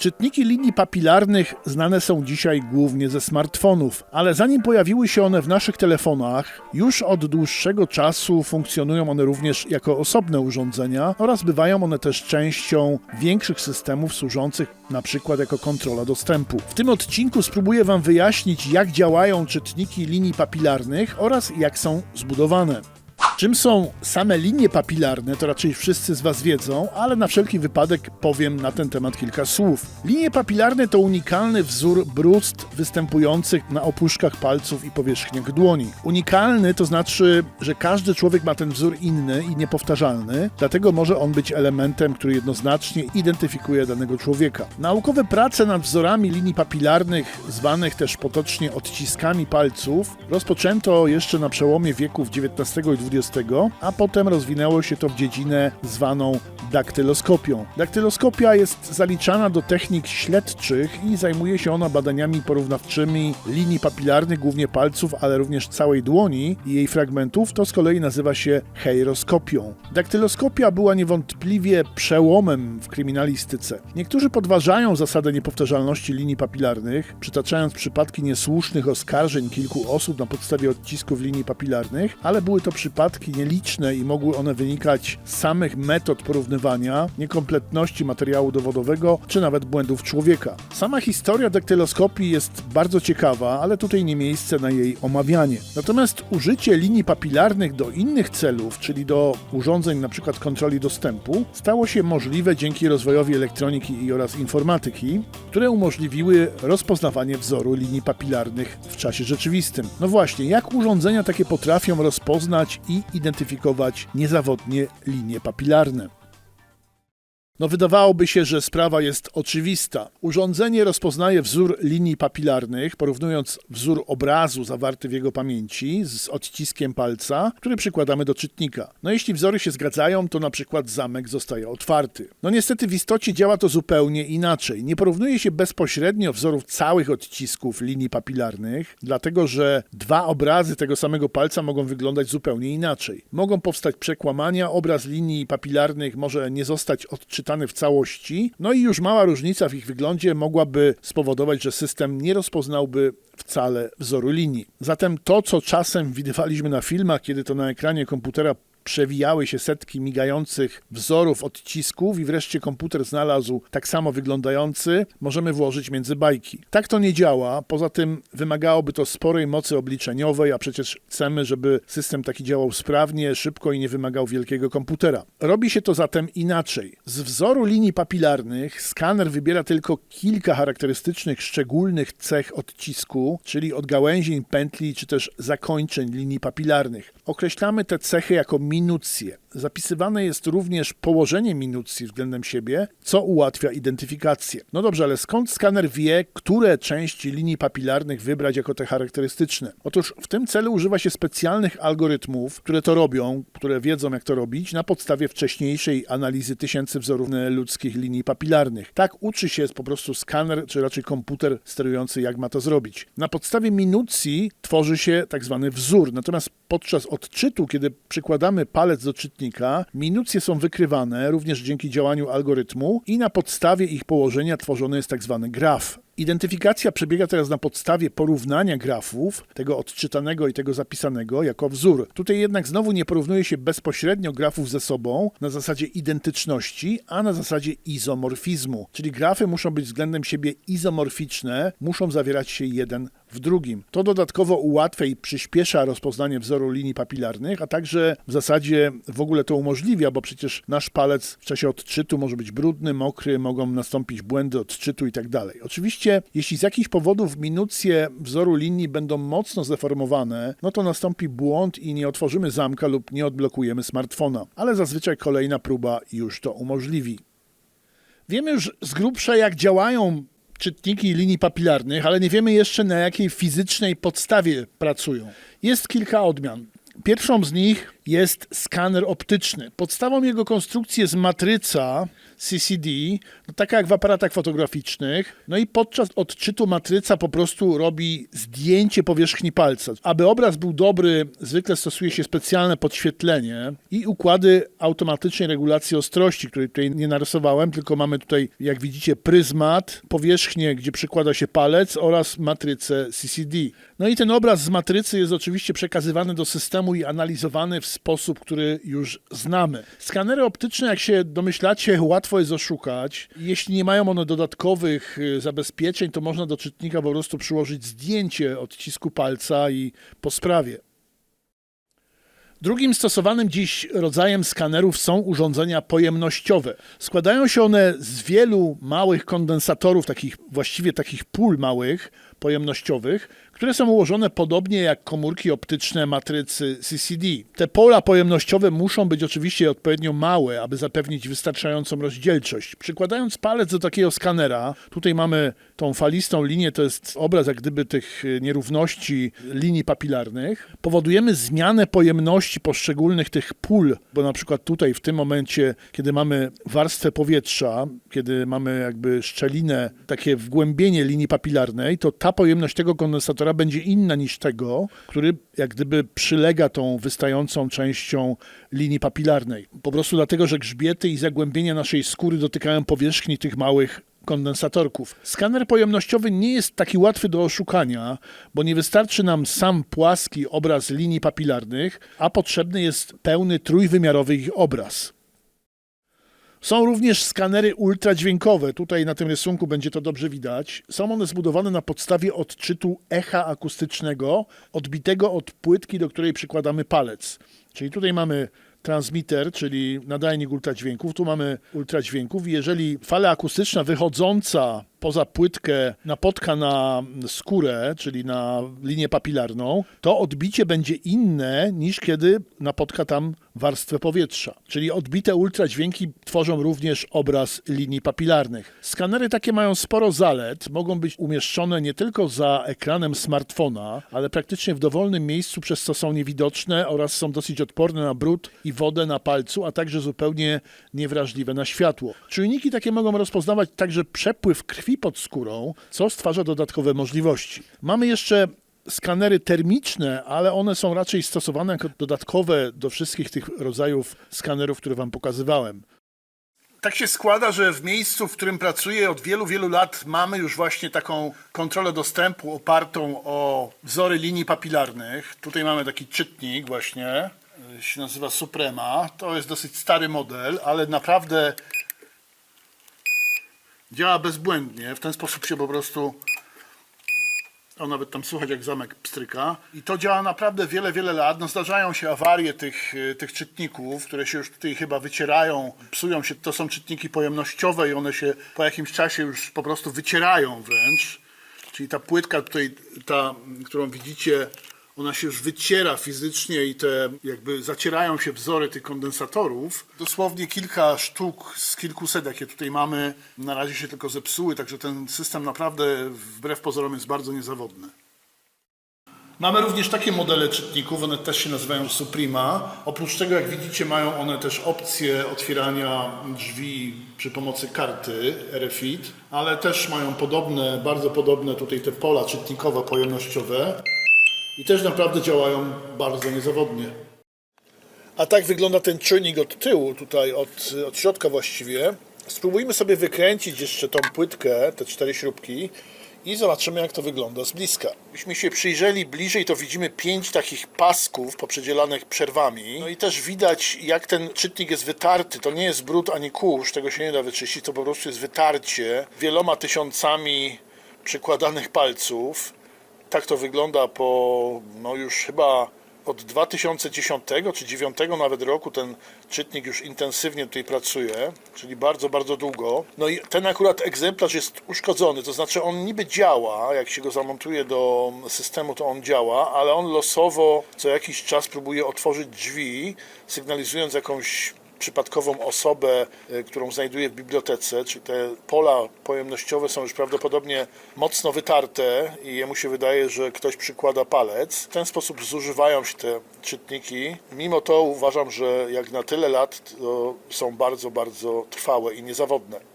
Czytniki linii papilarnych znane są dzisiaj głównie ze smartfonów, ale zanim pojawiły się one w naszych telefonach, już od dłuższego czasu funkcjonują one również jako osobne urządzenia oraz bywają one też częścią większych systemów służących na przykład jako kontrola dostępu. W tym odcinku spróbuję Wam wyjaśnić, jak działają czytniki linii papilarnych oraz jak są zbudowane. Czym są same linie papilarne, to raczej wszyscy z Was wiedzą, ale na wszelki wypadek powiem na ten temat kilka słów. Linie papilarne to unikalny wzór brust występujących na opuszkach palców i powierzchniach dłoni. Unikalny to znaczy, że każdy człowiek ma ten wzór inny i niepowtarzalny, dlatego może on być elementem, który jednoznacznie identyfikuje danego człowieka. Naukowe prace nad wzorami linii papilarnych, zwanych też potocznie odciskami palców, rozpoczęto jeszcze na przełomie wieków XIX i XX a potem rozwinęło się to w dziedzinę zwaną daktyloskopią. Daktyloskopia jest zaliczana do technik śledczych i zajmuje się ona badaniami porównawczymi linii papilarnych, głównie palców, ale również całej dłoni i jej fragmentów. To z kolei nazywa się heiroskopią. Daktyloskopia była niewątpliwie przełomem w kryminalistyce. Niektórzy podważają zasadę niepowtarzalności linii papilarnych, przytaczając przypadki niesłusznych oskarżeń kilku osób na podstawie odcisków linii papilarnych, ale były to przypadki nieliczne i mogły one wynikać z samych metod porównywania, niekompletności materiału dowodowego czy nawet błędów człowieka. Sama historia daktyloskopii jest bardzo ciekawa, ale tutaj nie miejsce na jej omawianie. Natomiast użycie linii papilarnych do innych celów, czyli do urządzeń np. kontroli dostępu, stało się możliwe dzięki rozwojowi elektroniki oraz informatyki, które umożliwiły rozpoznawanie wzoru linii papilarnych w czasie rzeczywistym. No właśnie, jak urządzenia takie potrafią rozpoznać i identyfikować niezawodnie linie papilarne? No wydawałoby się, że sprawa jest oczywista. Urządzenie rozpoznaje wzór linii papilarnych, porównując wzór obrazu zawarty w jego pamięci z odciskiem palca, który przykładamy do czytnika. No jeśli wzory się zgadzają, to na przykład zamek zostaje otwarty. No niestety w istocie działa to zupełnie inaczej. Nie porównuje się bezpośrednio wzorów całych odcisków linii papilarnych, dlatego że dwa obrazy tego samego palca mogą wyglądać zupełnie inaczej. Mogą powstać przekłamania, obraz linii papilarnych może nie zostać odczytany w całości, no i już mała różnica w ich wyglądzie mogłaby spowodować, że system nie rozpoznałby wcale wzoru linii. Zatem to, co czasem widywaliśmy na filmach, kiedy to na ekranie komputera przewijały się setki migających wzorów odcisków i wreszcie komputer znalazł tak samo wyglądający, możemy włożyć między bajki. Tak to nie działa, poza tym wymagałoby to sporej mocy obliczeniowej, a przecież chcemy, żeby system taki działał sprawnie, szybko i nie wymagał wielkiego komputera. Robi się to zatem inaczej. Z wzoru linii papilarnych skaner wybiera tylko kilka charakterystycznych, szczególnych cech odcisku, czyli odgałęzień, pętli czy też zakończeń linii papilarnych. Określamy te cechy jako minucje. Zapisywane jest również położenie minucji względem siebie, co ułatwia identyfikację. No dobrze, ale skąd skaner wie, które części linii papilarnych wybrać jako te charakterystyczne? Otóż w tym celu używa się specjalnych algorytmów, które to robią, które wiedzą jak to robić, na podstawie wcześniejszej analizy tysięcy wzorów ludzkich linii papilarnych. Tak uczy się po prostu skaner, czy raczej komputer sterujący, jak ma to zrobić. Na podstawie minucji tworzy się tak zwany wzór, natomiast podczas odczytu, kiedy przykładamy palec do czytnika, minucje są wykrywane również dzięki działaniu algorytmu i na podstawie ich położenia tworzony jest tak zwany graf. Identyfikacja przebiega teraz na podstawie porównania grafów, tego odczytanego i tego zapisanego, jako wzór. Tutaj jednak znowu nie porównuje się bezpośrednio grafów ze sobą na zasadzie identyczności, a na zasadzie izomorfizmu. Czyli grafy muszą być względem siebie izomorficzne, muszą zawierać się jeden w drugim. To dodatkowo ułatwia i przyspiesza rozpoznanie wzoru linii papilarnych, a także w zasadzie w ogóle to umożliwia, bo przecież nasz palec w czasie odczytu może być brudny, mokry, mogą nastąpić błędy odczytu i tak. Oczywiście, jeśli z jakichś powodów minucje wzoru linii będą mocno zdeformowane, no to nastąpi błąd i nie otworzymy zamka lub nie odblokujemy smartfona, ale zazwyczaj kolejna próba już to umożliwi. Wiemy już z grubsza, jak działają czytniki linii papilarnych, ale nie wiemy jeszcze na jakiej fizycznej podstawie pracują. Jest kilka odmian. Pierwszą z nich jest skaner optyczny. Podstawą jego konstrukcji jest matryca CCD, no taka jak w aparatach fotograficznych. No i podczas odczytu matryca po prostu robi zdjęcie powierzchni palca. Aby obraz był dobry, zwykle stosuje się specjalne podświetlenie i układy automatycznej regulacji ostrości, której tutaj nie narysowałem, tylko mamy tutaj, jak widzicie, pryzmat, powierzchnię, gdzie przykłada się palec oraz matrycę CCD. No i ten obraz z matrycy jest oczywiście przekazywany do systemu i analizowany w sposób, który już znamy. Skanery optyczne, jak się domyślacie, łatwo jest oszukać. Jeśli nie mają one dodatkowych y, zabezpieczeń, to można do czytnika po prostu przyłożyć zdjęcie odcisku palca i po sprawie. Drugim stosowanym dziś rodzajem skanerów są urządzenia pojemnościowe. Składają się one z wielu małych kondensatorów, takich właściwie takich pól małych, pojemnościowych, które są ułożone podobnie jak komórki optyczne matrycy CCD. Te pola pojemnościowe muszą być oczywiście odpowiednio małe, aby zapewnić wystarczającą rozdzielczość. Przykładając palec do takiego skanera, tutaj mamy tą falistą linię, to jest obraz jak gdyby tych nierówności linii papilarnych, powodujemy zmianę pojemności poszczególnych tych pól, bo na przykład tutaj w tym momencie, kiedy mamy warstwę powietrza, kiedy mamy jakby szczelinę, takie wgłębienie linii papilarnej, to ta pojemność tego kondensatora będzie inna niż tego, który jak gdyby przylega tą wystającą częścią linii papilarnej. Po prostu dlatego, że grzbiety i zagłębienia naszej skóry dotykają powierzchni tych małych kondensatorków. Skaner pojemnościowy nie jest taki łatwy do oszukania, bo nie wystarczy nam sam płaski obraz linii papilarnych, a potrzebny jest pełny trójwymiarowy ich obraz. Są również skanery ultradźwiękowe. Tutaj na tym rysunku będzie to dobrze widać. Są one zbudowane na podstawie odczytu echa akustycznego odbitego od płytki, do której przykładamy palec. Czyli tutaj mamy transmitter, czyli nadajnik ultradźwięków. Tu mamy ultradźwięków jeżeli fala akustyczna wychodząca poza płytkę napotka na skórę, czyli na linię papilarną, to odbicie będzie inne niż kiedy napotka tam warstwę powietrza. Czyli odbite ultradźwięki tworzą również obraz linii papilarnych. Skanery takie mają sporo zalet. Mogą być umieszczone nie tylko za ekranem smartfona, ale praktycznie w dowolnym miejscu, przez co są niewidoczne oraz są dosyć odporne na brud i wodę na palcu, a także zupełnie niewrażliwe na światło. Czujniki takie mogą rozpoznawać także przepływ krwi pod skórą, co stwarza dodatkowe możliwości. Mamy jeszcze skanery termiczne, ale one są raczej stosowane jako dodatkowe do wszystkich tych rodzajów skanerów, które Wam pokazywałem. Tak się składa, że w miejscu, w którym pracuję od wielu, wielu lat mamy już właśnie taką kontrolę dostępu opartą o wzory linii papilarnych. Tutaj mamy taki czytnik właśnie, się nazywa Suprema. To jest dosyć stary model, ale naprawdę działa bezbłędnie. W ten sposób się po prostu o, nawet tam słychać jak zamek pstryka. I to działa naprawdę wiele, wiele lat. No, zdarzają się awarie tych, y, tych czytników, które się już tutaj chyba wycierają, psują się. To są czytniki pojemnościowe i one się po jakimś czasie już po prostu wycierają wręcz. Czyli ta płytka tutaj, ta, którą widzicie, ona się już wyciera fizycznie i te jakby zacierają się wzory tych kondensatorów. Dosłownie kilka sztuk z kilkuset, jakie tutaj mamy, na razie się tylko zepsuły, także ten system naprawdę wbrew pozorom jest bardzo niezawodny. Mamy również takie modele czytników, one też się nazywają Suprema. Oprócz tego, jak widzicie, mają one też opcję otwierania drzwi przy pomocy karty RFID, ale też mają podobne, bardzo podobne tutaj te pola czytnikowe, pojemnościowe i też naprawdę działają bardzo niezawodnie. A tak wygląda ten czujnik od tyłu, tutaj od, od środka właściwie. Spróbujmy sobie wykręcić jeszcze tą płytkę, te cztery śrubki i zobaczymy jak to wygląda z bliska. Gdybyśmy się przyjrzeli bliżej, to widzimy pięć takich pasków poprzedzielanych przerwami. No i też widać jak ten czytnik jest wytarty. To nie jest brud ani kurz, tego się nie da wyczyścić, to po prostu jest wytarcie wieloma tysiącami przykładanych palców tak to wygląda po no już chyba od 2010 czy 2009 nawet roku ten czytnik już intensywnie tutaj pracuje, czyli bardzo, bardzo długo. No i ten akurat egzemplarz jest uszkodzony, to znaczy on niby działa, jak się go zamontuje do systemu, to on działa, ale on losowo co jakiś czas próbuje otworzyć drzwi, sygnalizując jakąś przypadkową osobę, y, którą znajduję w bibliotece, czy te pola pojemnościowe są już prawdopodobnie mocno wytarte i jemu się wydaje, że ktoś przykłada palec. W ten sposób zużywają się te czytniki. Mimo to uważam, że jak na tyle lat, to są bardzo, bardzo trwałe i niezawodne.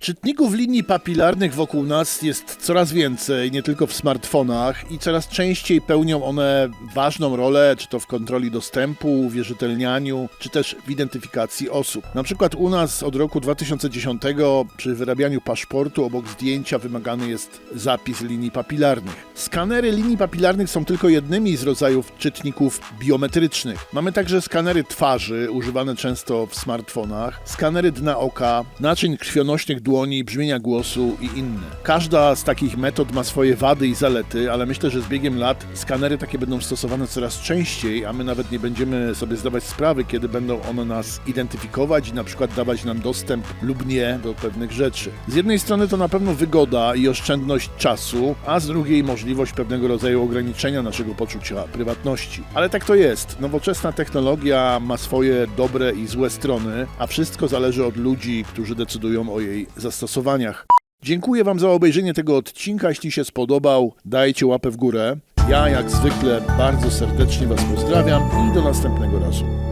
Czytników linii papilarnych wokół nas jest coraz więcej, nie tylko w smartfonach i coraz częściej pełnią one ważną rolę, czy to w kontroli dostępu, uwierzytelnianiu, czy też w identyfikacji osób. Na przykład u nas od roku 2010 przy wyrabianiu paszportu obok zdjęcia wymagany jest zapis linii papilarnych. Skanery linii papilarnych są tylko jednymi z rodzajów czytników biometrycznych. Mamy także skanery twarzy, używane często w smartfonach, skanery dna oka, naczyń krwionośnych dłoni, brzmienia głosu i inne. Każda z takich metod ma swoje wady i zalety, ale myślę, że z biegiem lat skanery takie będą stosowane coraz częściej, a my nawet nie będziemy sobie zdawać sprawy, kiedy będą one nas identyfikować i na przykład dawać nam dostęp lub nie do pewnych rzeczy. Z jednej strony to na pewno wygoda i oszczędność czasu, a z drugiej możliwość pewnego rodzaju ograniczenia naszego poczucia prywatności. Ale tak to jest. Nowoczesna technologia ma swoje dobre i złe strony, a wszystko zależy od ludzi, którzy decydują o jej zastosowaniach. Dziękuję Wam za obejrzenie tego odcinka. Jeśli się spodobał, dajcie łapę w górę. Ja, jak zwykle, bardzo serdecznie Was pozdrawiam i do następnego razu.